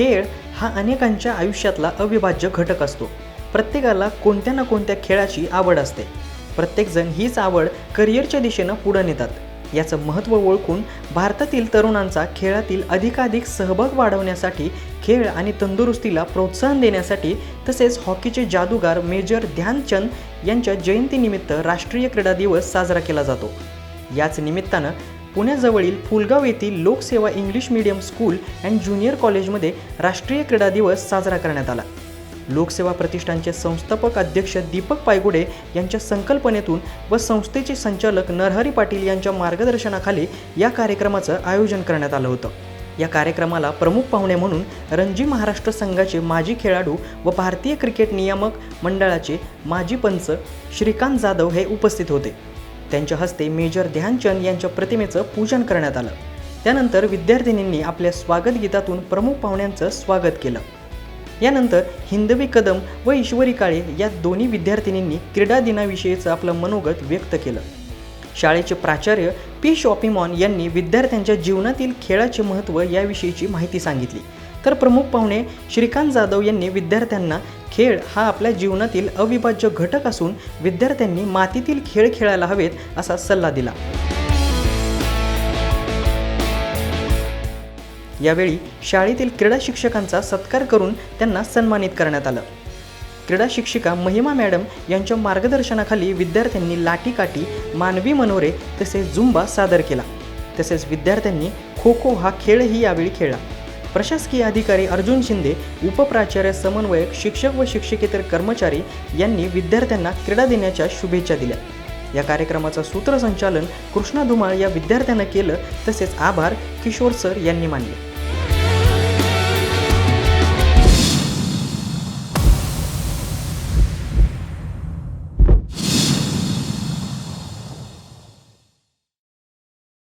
खेळ हा अनेकांच्या आयुष्यातला अविभाज्य घटक असतो. प्रत्येकाला कोणत्या ना कोणत्या खेळाची आवड असते. प्रत्येकजण हीच आवड करिअरच्या दिशेनं पुढं नेतात. याचं महत्त्व ओळखून भारतातील तरुणांचा खेळातील अधिकाधिक सहभाग वाढवण्यासाठी खेळ आणि तंदुरुस्तीला प्रोत्साहन देण्यासाठी तसेच हॉकीचे जादूगार मेजर ध्यानचंद यांच्या जयंतीनिमित्त राष्ट्रीय क्रीडा दिवस साजरा केला जातो. याच निमित्तानं पुण्याजवळील फुलगाव येथील Lokseva English medium school and junior कॉलेजमध्ये राष्ट्रीय क्रीडा दिवस साजरा करण्यात आला. लोकसेवा प्रतिष्ठानचे संस्थापक अध्यक्ष दीपक पायगुडे यांच्या संकल्पनेतून व संस्थेचे संचालक नरहरी पाटील यांच्या मार्गदर्शनाखाली या कार्यक्रमाचं आयोजन करण्यात आलं होतं. या कार्यक्रमाला प्रमुख पाहुणे म्हणून रणजी महाराष्ट्र संघाचे माजी खेळाडू व भारतीय क्रिकेट नियामक मंडळाचे माजी पंच श्रीकांत जाधव हे उपस्थित होते. त्यांच्या हस्ते मेजर ध्यानचंद यांच्या प्रतिमेचं पूजन करण्यात आलं. त्यानंतर विद्यार्थिनींनी आपल्या स्वागत गीतातून प्रमुख पाहुण्यांचं स्वागत केलं. यानंतर हिंदवी कदम व ईश्वरी काळे या दोन्ही विद्यार्थिनींनी क्रीडा दिनाविषयीचं आपलं मनोगत व्यक्त केलं. शाळेचे प्राचार्य पी शॉपिमॉन यांनी विद्यार्थ्यांच्या जीवनातील खेळाचे महत्त्व याविषयीची माहिती सांगितली. तर प्रमुख पाहुणे श्रीकांत जाधव यांनी विद्यार्थ्यांना खेळ हा आपल्या जीवनातील अविभाज्य घटक असून विद्यार्थ्यांनी मातीतील खेळ खेळायला हवेत असा सल्ला दिला. यावेळी शाळेतील क्रीडा शिक्षकांचा सत्कार करून त्यांना सन्मानित करण्यात आलं. क्रीडा शिक्षिका महिमा मॅडम यांच्या मार्गदर्शनाखाली विद्यार्थ्यांनी लाठीकाठी मानवी मनोरे तसेच झुंबा सादर केला. तसेच विद्यार्थ्यांनी खो खो हा खेळही यावेळी खेळला. प्रशासकीय अधिकारी अर्जुन शिंदे उपप्राचार्य समन्वयक शिक्षक व शिक्षकेतर कर्मचारी यांनी विद्यार्थ्यांना क्रीडा दिनाच्या शुभेच्छा दिल्या. या कार्यक्रमाचं सूत्रसंचालन कृष्णा धुमाळ या विद्यार्थ्यानं केलं तसेच आभार किशोर सर यांनी मानले.